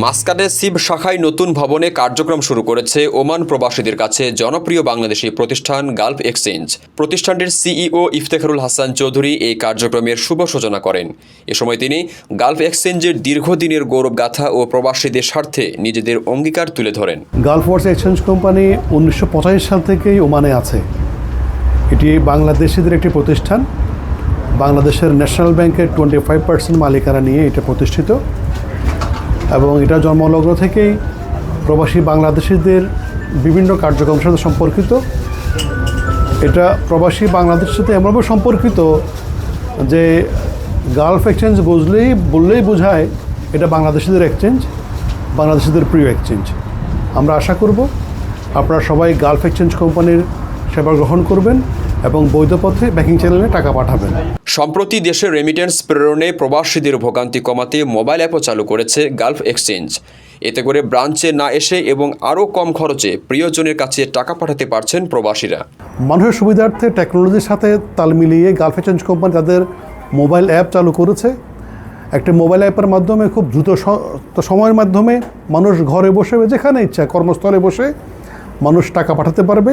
মাস্কাটে sieve শাখায় নতুন ভবনে কার্যক্রম শুরু করেছে ওমান প্রবাসীদের কাছে জনপ্রিয় বাংলাদেশি প্রতিষ্ঠান গালফ এক্সচেঞ্জ। প্রতিষ্ঠানটির সিইও ইফতেখারুল হাসান চৌধুরী এই কার্যক্রমের শুভ সূচনা করেন। এ সময় তিনি গালফ এক্সচেঞ্জের দীর্ঘদিনের গৌরবগাথা ও প্রবাসীদের স্বার্থে নিজেদের অঙ্গীকার তুলে ধরেন। গালফ ওয়ার্স এক্সচেঞ্জ কোম্পানি উনিশশো পঁচাশি সাল থেকেই ওমানে আছে। এটি বাংলাদেশিদের একটি প্রতিষ্ঠান। বাংলাদেশের ন্যাশনাল ব্যাংকের টোয়েন্টি ফাইভ পার্সেন্ট মালিকানা নিয়ে এটা প্রতিষ্ঠিত। এবং এটা জন্মলগ্ন থেকেই প্রবাসী বাংলাদেশিদের বিভিন্ন কার্যক্রমের সাথে সম্পর্কিত। এটা প্রবাসী বাংলাদেশের সাথে এমনভাবে সম্পর্কিত যে গালফ এক্সচেঞ্জ বুঝলেই, বললেই বোঝায়, এটা বাংলাদেশিদের এক্সচেঞ্জ বাংলাদেশিদের প্রিয় এক্সচেঞ্জ আমরা আশা করব আপনারা সবাই গালফ এক্সচেঞ্জ কোম্পানির সেবা গ্রহণ করবেন এবং বৈধ পথে ব্যাংকিং চ্যানেলে টাকা পাঠাবেন। সম্প্রতি দেশে রেমিটেন্স প্রেরণে প্রবাসীদের ভোগান্তি কমাতে মোবাইল অ্যাপও চালু করেছে গালফ এক্সচেঞ্জ এতে করে ব্রাঞ্চে না এসে এবং আরও কম খরচে প্রিয়জনের কাছে টাকা পাঠাতে পারছেন প্রবাসীরা। মানুষের সুবিধার্থে টেকনোলজির সাথে তাল মিলিয়ে গালফ এক্সচেঞ্জ কোম্পানি তাদের মোবাইল অ্যাপ চালু করেছে। একটা মোবাইল অ্যাপের মাধ্যমে খুব দ্রুত সময়ের মাধ্যমে মানুষ ঘরে বসে যেখানে ইচ্ছা কর্মস্থলে বসে মানুষ টাকা পাঠাতে পারবে।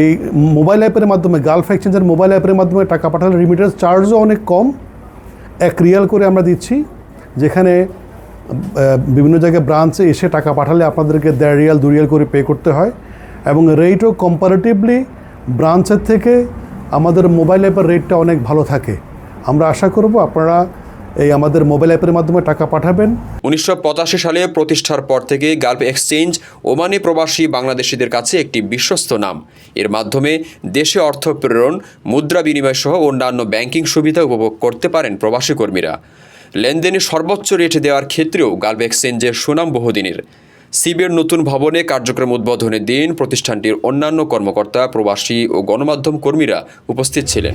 এই মোবাইল অ্যাপের মাধ্যমে গালফ এক্সচেঞ্জের মোবাইল অ্যাপের মাধ্যমে টাকা পাঠালে রিমিটেন্স চার্জও অনেক কম। এক রিয়াল করে আমরা দিচ্ছি, যেখানে বিভিন্ন জায়গায় ব্রাঞ্চে এসে টাকা পাঠালে আপনাদেরকে দেড় রিয়াল দু রিয়াল করে পে করতে হয় এবং রেটও কম্পারেটিভলি ব্রাঞ্চের থেকে আমাদের মোবাইল অ্যাপের রেটটা অনেক ভালো থাকে। আমরা আশা করব আপনারা এই আমাদের মোবাইল অ্যাপের মাধ্যমে টাকা পাঠাবেন। উনিশশো পঁচাশি সালে প্রতিষ্ঠার পর থেকে গালফ এক্সচেঞ্জ ওমানে প্রবাসী বাংলাদেশিদের কাছে একটি বিশ্বস্ত নাম। এর মাধ্যমে দেশে অর্থ প্রেরণ, মুদ্রা বিনিময় সহ অন্যান্য ব্যাংকিং সুবিধা উপভোগ করতে পারেন প্রবাসী কর্মীরা। লেনদেনে সর্বোচ্চ রেট দেওয়ার ক্ষেত্রেও গালফ এক্সচেঞ্জের সুনাম বহুদিনের। সিবের নতুন ভবনে কার্যক্রম উদ্বোধনের দিন প্রতিষ্ঠানটির অন্যান্য কর্মকর্তা, প্রবাসী ও গণমাধ্যম কর্মীরা উপস্থিত ছিলেন।